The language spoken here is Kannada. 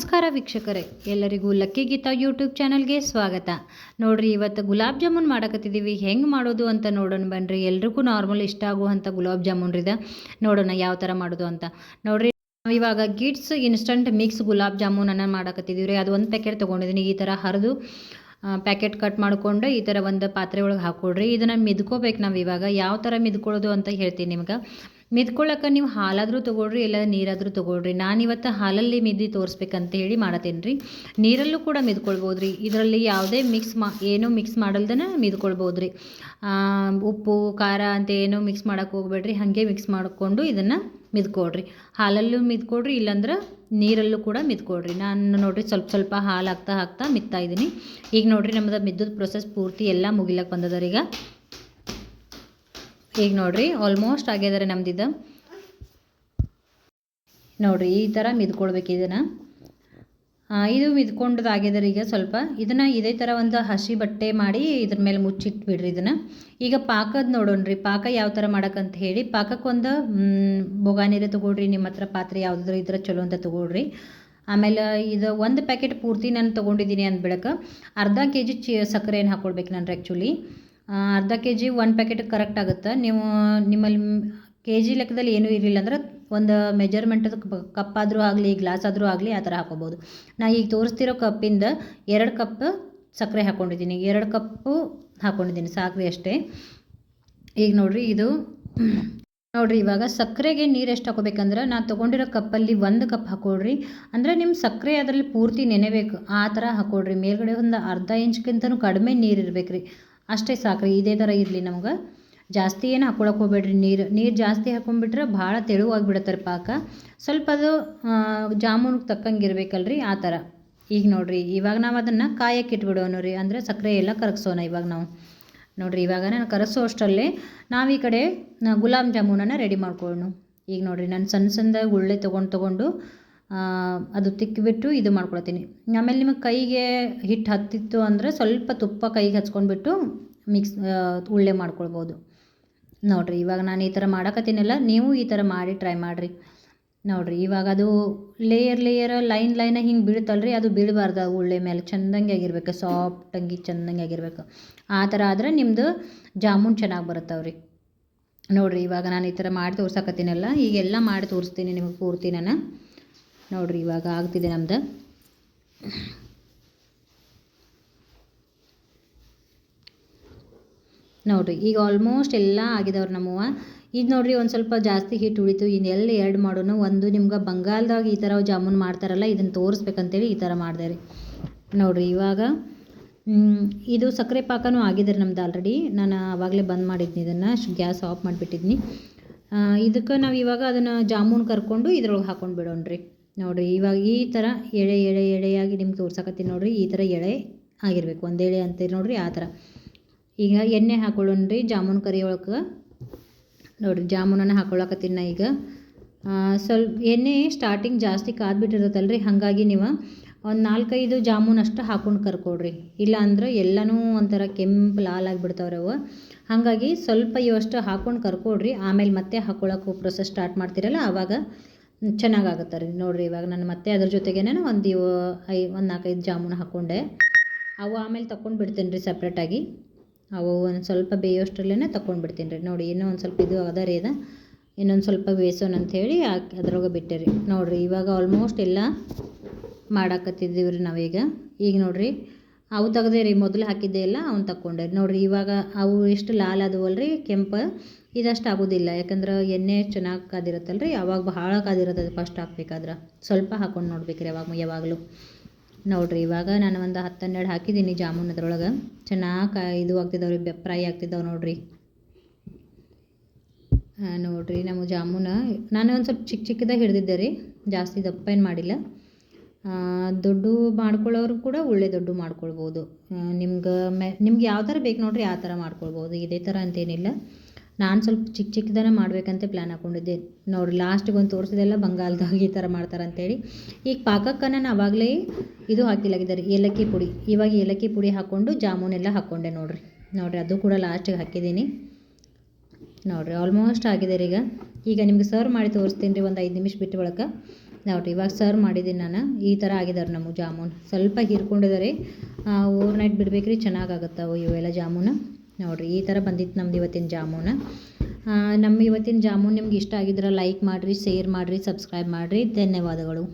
ನಮಸ್ಕಾರ ವೀಕ್ಷಕರೇ, ಎಲ್ಲರಿಗೂ ಲಕ್ಕಿ ಗೀತಾ ಯೂಟ್ಯೂಬ್ ಚಾನಲ್ಗೆ ಸ್ವಾಗತ. ನೋಡ್ರಿ, ಇವತ್ತು ಗುಲಾಬ್ ಜಾಮೂನ್ ಮಾಡಕತ್ತಿದ್ದೀವಿ ಹೆಂಗೆ ಮಾಡೋದು ಅಂತ ನೋಡೋಣ ಬನ್ರಿ. ಎಲ್ರಿಗೂ ನಾರ್ಮಲ್ ಇಷ್ಟ ಆಗುವಂಥ ಗುಲಾಬ್ ಜಾಮೂನ್ ಇದೆ. ನೋಡೋಣ ಯಾವ ಥರ ಮಾಡೋದು ಅಂತ. ನೋಡ್ರಿ ಇವಾಗ ಗಿಟ್ಸ್ ಇನ್ಸ್ಟಂಟ್ ಮಿಕ್ಸ್ ಗುಲಾಬ್ ಜಾಮೂನನ್ನು ಮಾಡಕತ್ತಿದ್ದೀವಿ ರೀ. ಅದು ಒಂದು ಪ್ಯಾಕೆಟ್ ತೊಗೊಂಡಿದ್ದೀನಿ ಈ ಥರ ಹರಿದು ಪ್ಯಾಕೆಟ್ ಕಟ್ ಮಾಡಿಕೊಂಡು ಈ ಥರ ಒಂದು ಪಾತ್ರೆ ಒಳಗೆ ಹಾಕ್ಕೊಡ್ರಿ ಇದನ್ನು ಮಿದ್ಕೋಬೇಕು ನಾವು ಇವಾಗ. ಯಾವ ಥರ ಮಿದ್ಕೊಳ್ಳೋದು ಅಂತ ಹೇಳ್ತೀನಿ ನಿಮ್ಗೆ. ಮಿದ್ಕೊಳ್ಳೋಕೆ ನೀವು ಹಾಲಾದರೂ ತೊಗೊಳ್ರಿ, ಇಲ್ಲ ನೀರಾದರೂ ತೊಗೊಳ್ರಿ. ನಾನು ಇವತ್ತು ಹಾಲಲ್ಲಿ ಮಿದ್ದಿ ತೋರಿಸ್ಬೇಕಂತ ಹೇಳಿ ಮಾಡತ್ತೇನೆ ರೀ ನೀರಲ್ಲೂ ಕೂಡ ಮಿದ್ಕೊಳ್ಬೋದು ರೀ ಇದರಲ್ಲಿ ಯಾವುದೇ ಮಿಕ್ಸ್ ಮಾ, ಏನೂ ಮಿಕ್ಸ್ ಮಾಡಲ್ದೇ ಮಿದ್ಕೊಳ್ಬೋದು ರೀ ಉಪ್ಪು, ಖಾರ ಅಂತ ಏನೂ ಮಿಕ್ಸ್ ಮಾಡೋಕೆ ಹೋಗ್ಬೇಡ್ರಿ. ಹಾಗೆ ಮಿಕ್ಸ್ ಮಾಡಿಕೊಂಡು ಇದನ್ನು ಮಿದ್ಕೊಳ್ರಿ. ಹಾಲಲ್ಲೂ ಮಿದ್ಕೊಳ್ರಿ, ಇಲ್ಲಾಂದ್ರೆ ನೀರಲ್ಲೂ ಕೂಡ ಮಿದ್ಕೊಳ್ರಿ. ನಾನು ನೋಡಿರಿ ಸ್ವಲ್ಪ ಸ್ವಲ್ಪ ಹಾಲು ಹಾಕ್ತಾ ಹಾಕ್ತಾ ಮಿತ್ತಾ ಇದ್ದೀನಿ. ಈಗ ನೋಡಿರಿ ನಮ್ಮದು ಮಿದ್ದದ ಪ್ರೊಸೆಸ್ ಪೂರ್ತಿ ಎಲ್ಲ ಮುಗಿಲಕ್ಕೆ ಬಂದದ ಈಗ ನೋಡ್ರಿ ಆಲ್ಮೋಸ್ಟ್ ಆಗ್ಯದರೆ ನಮ್ದಿದ ನೋಡಿರಿ, ಈ ಥರ ಮಿದ್ಕೊಳ್ಬೇಕು ಇದನ್ನು. ಇದು ಮಿದ್ಕೊಂಡದ್ದು ಆಗ್ಯದ ಈಗ ಸ್ವಲ್ಪ. ಇದನ್ನು ಇದೇ ಥರ ಒಂದು ಹಸಿ ಬಟ್ಟೆ ಮಾಡಿ ಇದ್ರ ಮೇಲೆ ಮುಚ್ಚಿಟ್ಬಿಡ್ರಿ ಇದನ್ನು. ಈಗ ಪಾಕದ ನೋಡೋಣ ರೀ ಪಾಕ ಯಾವ ಥರ ಮಾಡೋಕ್ಕಂತ ಹೇಳಿ, ಪಾಕಕ್ಕೊಂದು ಬೊಗಾನಿರೆ ತೊಗೊಳ್ರಿ ನಿಮ್ಮ ಹತ್ರ ಪಾತ್ರೆ ಯಾವುದಾದ್ರು ಇದ್ರೆ ಚಲೋ ಅಂತ ತೊಗೊಳ್ರಿ. ಆಮೇಲೆ ಇದು ಒಂದು ಪ್ಯಾಕೆಟ್ ಪೂರ್ತಿ ನಾನು ತೊಗೊಂಡಿದ್ದೀನಿ ಅಂದ್ಬಿಡಕ್ಕೆ ಅರ್ಧ ಕೆ ಜಿ ಚಿ ಸಕ್ಕರೆಯನ್ನು ಹಾಕ್ಕೊಳ್ಬೇಕು ನಾನು ಆ್ಯಕ್ಚುಲಿ ಅರ್ಧ ಕೆ ಜಿ ಒಂದು ಪ್ಯಾಕೆಟ್ ಕರೆಕ್ಟ್ ಆಗುತ್ತೆ. ನೀವು, ನಿಮ್ಮಲ್ಲಿ ಕೆ ಜಿ ಲೆಕ್ಕದಲ್ಲಿ ಏನೂ ಇರಲಿಲ್ಲ ಅಂದ್ರೆ ಒಂದು ಮೆಜರ್ಮೆಂಟದ ಕಪ್ ಆದರೂ ಆಗಲಿ ಗ್ಲಾಸ್ ಆದರೂ ಆಗಲಿ ಆ ಥರ ಹಾಕೋಬೋದು ನಾ ಈಗ ತೋರಿಸ್ತಿರೋ ಕಪ್ಪಿಂದ ಎರಡು ಕಪ್ ಸಕ್ಕರೆ ಹಾಕ್ಕೊಂಡಿದ್ದೀನಿ ಎರಡು ಕಪ್ಪು ಹಾಕ್ಕೊಂಡಿದ್ದೀನಿ ಸಾಕ್ರಿ ಅಷ್ಟೇ. ಈಗ ನೋಡಿರಿ ಇದು, ನೋಡಿರಿ ಇವಾಗ ಸಕ್ಕರೆಗೆ ನೀರು ಎಷ್ಟು ಹಾಕೋಬೇಕಂದ್ರೆ ನಾನು ತೊಗೊಂಡಿರೋ ಕಪ್ಪಲ್ಲಿ ಒಂದು ಕಪ್ ಹಾಕೊಳ್ರಿ. ಅಂದರೆ ನಿಮ್ಮ ಸಕ್ಕರೆ ಅದರಲ್ಲಿ ಪೂರ್ತಿ ನೆನೆಬೇಕು. ಆ ಥರ ಹಾಕೊಳ್ರಿ. ಮೇಲ್ಗಡೆ ಒಂದು ಅರ್ಧ ಇಂಚ್ಗಿಂತನೂ ಕಡಿಮೆ ನೀರು ಇರಬೇಕ್ರಿ. ಅಷ್ಟೇ ಸಾಕ್ರಿ, ಇದೇ ಥರ ಇರಲಿ ನಮ್ಗೆ. ಜಾಸ್ತಿ ಏನು ಹಾಕ್ಕೊಳಕ್ಕೆ ಹೋಗ್ಬೇಡ್ರಿ, ನೀರು ನೀರು ಜಾಸ್ತಿ ಹಾಕೊಂಡ್ಬಿಟ್ರೆ ಭಾಳ ತೆಳುವಾಗಿ ಪಾಕ. ಸ್ವಲ್ಪ ಅದು ಜಾಮೂನಿಗೆ ತಕ್ಕಂಗೆ ಇರಬೇಕಲ್ರಿ ಆ ಥರ ಈಗ ನೋಡಿರಿ, ಇವಾಗ ನಾವು ಅದನ್ನು ಕಾಯಕ್ಕೆ ಇಟ್ಬಿಡೋಣ ರೀ, ಅಂದರೆ ಸಕ್ಕರೆ ಎಲ್ಲ ಕರಗಿಸೋಣ ಇವಾಗ ನಾವು. ನೋಡಿರಿ, ಇವಾಗ ನಾನು ಕರಗಿಸೋ ಅಷ್ಟರಲ್ಲಿ ನಾವು ಈ ಕಡೆ ಗುಲಾಬ್ ಜಾಮೂನನ್ನು ರೆಡಿ ಮಾಡ್ಕೊಳ್ಳೋಣ ಈಗ ನೋಡಿರಿ, ನಾನು ಸಣ್ಣ ಸಣ್ಣದಾಗಿ ಉಳ್ಳೆ ತೊಗೊಂಡು ತೊಗೊಂಡು ಅದು ತಿಕ್ಕಿಬಿಟ್ಟು ಇದು ಮಾಡ್ಕೊಳ್ತೀನಿ. ಆಮೇಲೆ ನಿಮಗೆ ಕೈಗೆ ಹಿಟ್ಟು ಹತ್ತಿತ್ತು ಅಂದರೆ ಸ್ವಲ್ಪ ತುಪ್ಪ ಕೈಗೆ ಹಚ್ಕೊಂಡ್ಬಿಟ್ಟು ಮಿಕ್ಸ್ ಉಳ್ಳೆ ಮಾಡ್ಕೊಳ್ಬೋದು. ನೋಡಿರಿ, ಇವಾಗ ನಾನು ಈ ಥರ ಮಾಡಕತ್ತೀನಲ್ಲ, ನೀವು ಈ ಥರ ಮಾಡಿ ಟ್ರೈ ಮಾಡಿರಿ. ನೋಡಿರಿ, ಇವಾಗ ಅದು ಲೇಯರ್ ಲೇಯರ್ ಲೈನ್ ಲೈನ ಹಿಂಗೆ ಬೀಳ್ತಲ್ರಿ, ಅದು ಬೀಳಬಾರ್ದು ಉಳ್ಳೆ ಮೇಲೆ ಚೆಂದಂಗೆ ಆಗಿರ್ಬೇಕು ಸಾಫ್ಟಂಗಿ ಚೆಂದಂಗೆ ಆಗಿರ್ಬೇಕು. ಆ ಥರ ಆದರೆ ನಿಮ್ಮದು ಜಾಮೂನ್ ಚೆನ್ನಾಗಿ ಬರುತ್ತವ್ರಿ. ನೋಡಿರಿ, ಇವಾಗ ನಾನು ಈ ಥರ ಮಾಡಿ ತೋರ್ಸಕತ್ತೀನಲ್ಲ, ಈಗೆಲ್ಲ ಮಾಡಿ ತೋರಿಸ್ತೀನಿ ನಿಮಗೆ ಪೂರ್ತಿ ನಾನು. ನೋಡಿರಿ, ಇವಾಗ ಆಗ್ತಿದೆ ನಮ್ದು. ನೋಡಿರಿ, ಈಗ ಆಲ್ಮೋಸ್ಟ್ ಎಲ್ಲ ಆಗಿದವ್ರು ನಮ್ಮವ ಇದು ನೋಡ್ರಿ, ಒಂದು ಸ್ವಲ್ಪ ಜಾಸ್ತಿ ಹಿಟ್ಟು ಉಳಿತು. ಎಲ್ಲಿ ಎರಡು ಮಾಡೋನು? ಒಂದು ನಿಮ್ಗೆ ಬಂಗಾಲದಾಗ ಈ ಥರ ಜಾಮೂನ್ ಮಾಡ್ತಾರಲ್ಲ ಇದನ್ನು ತೋರಿಸ್ಬೇಕಂತೇಳಿ ಈ ಥರ ಮಾಡಿದೆ ರೀ ನೋಡಿರಿ, ಇವಾಗ ಇದು ಸಕ್ಕರೆ ಪಾಕನೂ ಆಗಿದೆ ನಮ್ದು ಆಲ್ರೆಡಿ ನಾನು ಆವಾಗಲೇ ಬಂದ್ ಮಾಡಿದ್ನಿ ಇದನ್ನು. ಗ್ಯಾಸ್ ಆಫ್ ಮಾಡಿಬಿಟ್ಟಿದ್ನಿ. ಇದಕ್ಕೆ ನಾವು ಇವಾಗ ಅದನ್ನು ಜಾಮೂನ್ ಕರ್ಕೊಂಡು ಇದ್ರೊಳಗೆ ಹಾಕೊಂಡು ಬಿಡೋಣ ರೀ ನೋಡಿರಿ, ಇವಾಗ ಈ ಥರ ಎಳೆ ಎಳೆ, ಎಳೆಯಾಗಿ ನಿಮ್ಗೆ ತೋರ್ಸಕತ್ತೀನಿ ನೋಡಿರಿ, ಈ ಥರ ಎಳೆ ಆಗಿರಬೇಕು, ಒಂದು ಎಳೆ ಅಂತೀರಿ ನೋಡಿರಿ ಆ ಥರ ಈಗ ಎಣ್ಣೆ ಹಾಕೊಳ್ಳೋಣ ರೀ, ಜಾಮೂನ್ ಕರಿ ಒಳಗೆ. ನೋಡಿರಿ, ಜಾಮೂನನ್ನು ಹಾಕೊಳ್ಳಕತ್ತೀನಿ ನಾ ಈಗ. ಸ್ವಲ್ಪ ಎಣ್ಣೆ ಸ್ಟಾರ್ಟಿಂಗ್ ಜಾಸ್ತಿ ಕಾದ್ಬಿಟ್ಟಿರುತ್ತಲ್ಲ ರೀ ಹಾಗಾಗಿ ನೀವು ಒಂದು ನಾಲ್ಕೈದು ಜಾಮೂನ್ ಅಷ್ಟು ಹಾಕೊಂಡು ಕರ್ಕೊಡ್ರಿ. ಇಲ್ಲ ಅಂದ್ರೆ ಎಲ್ಲನೂ ಒಂಥರ ಕೆಂಪು ಲಾಲ್ ಆಗಿಬಿಡ್ತಾವ್ರಿ ಅವು. ಹಾಗಾಗಿ ಸ್ವಲ್ಪ ಇವಷ್ಟು ಹಾಕೊಂಡು ಕರ್ಕೊಡ್ರಿ, ಆಮೇಲೆ ಮತ್ತೆ ಹಾಕೊಳಕ್ಕೆ ಪ್ರೊಸೆಸ್ ಸ್ಟಾರ್ಟ್ ಮಾಡ್ತೀರಲ್ಲ ಆವಾಗ ಚೆನ್ನಾಗಾಗುತ್ತೆ ರೀ ನೋಡಿರಿ ಇವಾಗ ನಾನು ಮತ್ತೆ ಅದ್ರ ಜೊತೆಗೇನೆ ಒಂದು ಇವು ಐ ಒಂದು ನಾಲ್ಕೈದು ಜಾಮೂನು ಹಾಕ್ಕೊಂಡೆ ಅವು ಆಮೇಲೆ ತಗೊಂಡು ಬಿಡ್ತೀನಿ ರೀ ಸಪ್ರೇಟಾಗಿ ಅವು ಒಂದು ಸ್ವಲ್ಪ ಬೇಯೋಷ್ಟರಲ್ಲೇ ತಗೊಂಡು ಬಿಡ್ತೀನಿ ರೀ ನೋಡಿ, ಇನ್ನೂ ಒಂದು ಸ್ವಲ್ಪ ಇದು ಅದ. ರೀ ಇದು ಇನ್ನೊಂದು ಸ್ವಲ್ಪ ಬೇಯಿಸೋಣ ಅಂಥೇಳಿ ಅದ್ರೊಳಗೆ ಬಿಟ್ಟೆ ರೀ ನೋಡಿರಿ, ಇವಾಗ ಆಲ್ಮೋಸ್ಟ್ ಎಲ್ಲ ಮಾಡಾಕತ್ತಿದ್ದೀವಿ ರೀ ನಾವೀಗ. ಈಗ ನೋಡಿರಿ ಅವು ತೆಗ್ದೆ ರೀ, ಮೊದಲು ಹಾಕಿದ್ದೆ ಎಲ್ಲ ಅವ್ನು ತಗೊಂಡೆ ನೋಡಿರಿ, ಇವಾಗ ಅವು ಎಷ್ಟು ಲಾಲ್ ಆದವಲ್ಲ ರೀ ಕೆಂಪು, ಇದಷ್ಟು ಆಗೋದಿಲ್ಲ. ಯಾಕಂದ್ರೆ ಎಣ್ಣೆ ಚೆನ್ನಾಗಿ ಕಾದಿರುತ್ತಲ್ಲ ರೀ ಅವಾಗ ಭಾಳ ಕಾದಿರುತ್ತೆ ಫಸ್ಟ್ ಹಾಕ್ಬೇಕಾದ್ರೆ. ಸ್ವಲ್ಪ ಹಾಕೊಂಡು ನೋಡ್ಬೇಕು ರೀ ಯಾವಾಗ ಯಾವಾಗಲೂ. ನೋಡಿರಿ, ಇವಾಗ ನಾನು ಒಂದು ಹತ್ತು ಹನ್ನೆರಡು ಹಾಕಿದ್ದೀನಿ ಜಾಮೂನ್ ಅದ್ರೊಳಗೆ. ಚೆನ್ನಾಗಿ ಇದು ಆಗ್ತಿದ್ದಾವೆ ರೀ ಫ್ರೈ ಆಗ್ತಿದ್ದಾವೆ ನೋಡಿರಿ. ನೋಡಿರಿ ನಮ್ಮ ಜಾಮೂನ ನಾನು ಒಂದು ಸ್ವಲ್ಪ ಚಿಕ್ಕ ಚಿಕ್ಕದಾಗಿ ಹಿಡಿದಿದ್ದೆ ರೀ, ಜಾಸ್ತಿ ದಪ್ಪ ಏನು ಮಾಡಿಲ್ಲ. ದೊಡ್ಡ ಮಾಡ್ಕೊಳ್ಳೋರು ಕೂಡ ಒಳ್ಳೆ ದುಡ್ಡು ಮಾಡ್ಕೊಳ್ಬೋದು. ನಿಮ್ಗೆ ಮೆ, ನಿಮ್ಗೆ ಯಾವ ಥರ ಬೇಕು ನೋಡಿರಿ ಆ ಥರ ಮಾಡ್ಕೊಳ್ಬೋದು. ಇದೇ ಥರ ಅಂತೇನಿಲ್ಲ. ನಾನು ಸ್ವಲ್ಪ ಚಿಕ್ಕ ಚಿಕ್ಕದನೇ ಮಾಡಬೇಕಂತ ಪ್ಲ್ಯಾನ್ ಹಾಕ್ಕೊಂಡಿದ್ದೆ ನೋಡಿರಿ ಲಾಸ್ಟಿಗೆ ಒಂದು ತೋರಿಸಿದೆಲ್ಲ ಬಂಗಾಲದಾಗ ಈ ಥರ ಮಾಡ್ತಾರೆ ಅಂತೇಳಿ. ಈಗ ಪಾಕಕ್ಕೆ ನಾನು ಆವಾಗಲೇ ಇದು ಹಾಕಿಲಾಗಿದ್ದಾರೆ. ಏಲಕ್ಕಿ ಪುಡಿ. ಇವಾಗ ಏಲಕ್ಕಿ ಪುಡಿ ಹಾಕ್ಕೊಂಡು ಜಾಮೂನೆಲ್ಲ ಹಾಕ್ಕೊಂಡೆ ನೋಡಿರಿ. ನೋಡಿರಿ, ಅದು ಕೂಡ ಲಾಸ್ಟಿಗೆ ಹಾಕಿದ್ದೀನಿ. ನೋಡಿರಿ ಆಲ್ಮೋಸ್ಟ್ ಆಗಿದೆ ಈಗ. ಈಗ ನಿಮ್ಗೆ ಸರ್ವ್ ಮಾಡಿ ತೋರಿಸ್ತೀನಿ ರೀ ಒಂದು ಐದು ನಿಮಿಷ ಬಿಟ್ಟು ಒಳಗೆ ನೋಡಿರಿ, ಇವಾಗ ಸರ್ವ್ ಮಾಡಿದ್ದೀನಿ ನಾನು. ಈ ಥರ ಆಗಿದಾರೆ ನಮಗೆ ಜಾಮೂನ್. ಸ್ವಲ್ಪ ಹೀರ್ಕೊಂಡಿದ್ದಾರೆ ಓವರ್ ನೈಟ್ ಬಿಡಬೇಕ್ರಿ ಚೆನ್ನಾಗಾಗುತ್ತವು ಇವೆಲ್ಲ ಜಾಮೂನು. ನೋಡಿರಿ, ಈ ಥರ ಬಂದಿತ್ತು ನಮ್ದು ಇವತ್ತಿನ ಜಾಮೂನು. ನಮ್ಮ ಇವತ್ತಿನ ಜಾಮೂನ್ ನಿಮ್ಗೆ ಇಷ್ಟ ಆಗಿದ್ರೆ ಲೈಕ್ ಮಾಡಿರಿ ಶೇರ್ ಮಾಡಿರಿ ಸಬ್ಸ್ಕ್ರೈಬ್ ಮಾಡಿರಿ. ಧನ್ಯವಾದಗಳು.